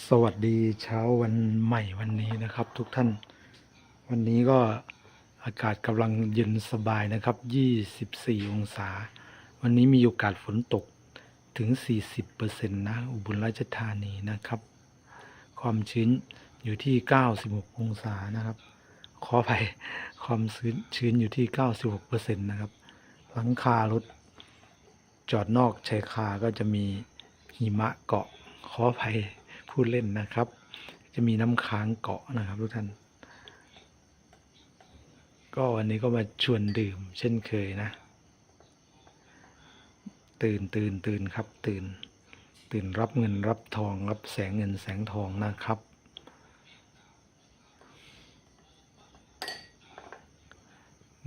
สวัสดีเช้าวันใหม่วันนี้นะครับ ทุกท่าน วันนี้ก็อากาศกำลังเย็นสบายนะครับ 24 องศา วันนี้มีโอกาสฝนตกถึง 40%นะอุบลราชธานีนะครับ ความชื้นอยู่ที่ 96 องศานะครับ ขออภัยความชื้นชื้นอยู่ที่ 96%นะครับ หลังคารถจอดนอกชายคาก็จะมีหิมะเกาะขออภัย พูดเล่นนะครับ จะมีน้ำค้างเกาะนะครับทุกท่าน ก็วันนี้ก็มาชวนดื่ม เช่นเคยนะ ตื่นตื่นตื่นครับ ตื่น ตื่นรับเงินรับทองรับแสงเงินแสงทองนะครับ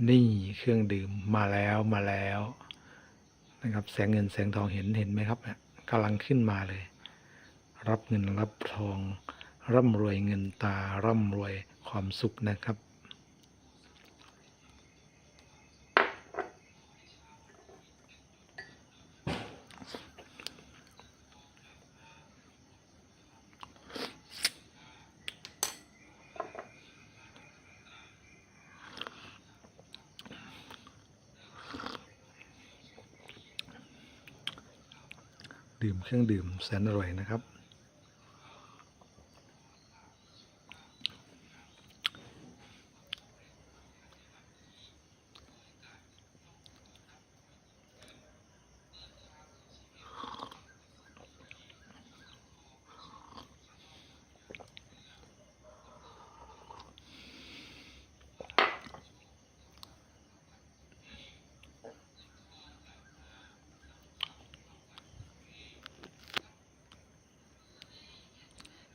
นี่เครื่องดื่มมาแล้วมาแล้วนะครับ แสงเงินแสงทองเห็นเห็นไหมครับเนี่ยกำลังขึ้นมาเลย รับเงินรับทอง ร่ำรวยเงินตา ร่ำรวยความสุขนะครับดื่มเครื่องดื่มแสนอร่อยนะครับ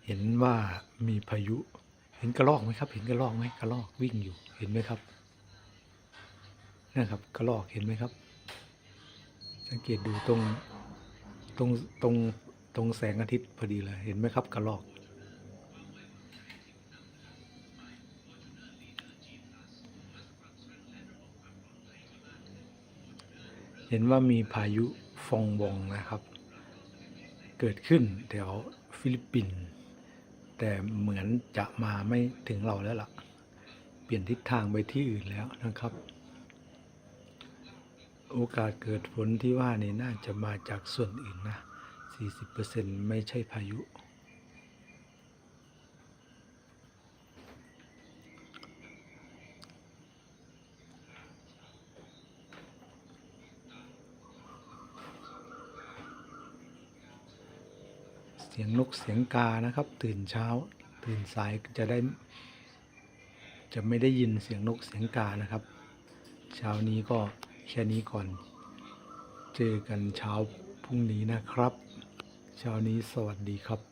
เห็นว่ามีพายุ เห็นกระรอกไหมครับ เห็นกระรอกไหมกระรอกวิ่งอยู่ เห็นไหมครับนะครับกระรอกเห็นไหมครับ สังเกตดูตรงตรงตรงตรงแสงอาทิตย์พอดีเลย เห็นไหมครับกระรอกเห็นว่ามีพายุฟองบองนะครับ เกิดขึ้นแถวฟิลิปปินส์ แต่เหมือนจะมาไม่ถึงเราแล้วล่ะ เปลี่ยนทิศทางไปที่อื่นแล้วนะครับ โอกาสเกิดฝนที่ว่านี่น่าจะมาจากส่วนอื่นนะ 40%ไม่ใช่พายุ เสียงนกเสียงกานะครับ ตื่นเช้า ตื่นสายจะได้ จะไม่ได้ยินเสียงนกเสียงกานะครับเช้านี้ก็แค่นี้ก่อน เจอกันเช้าพรุ่งนี้นะครับ เช้านี้สวัสดีครับ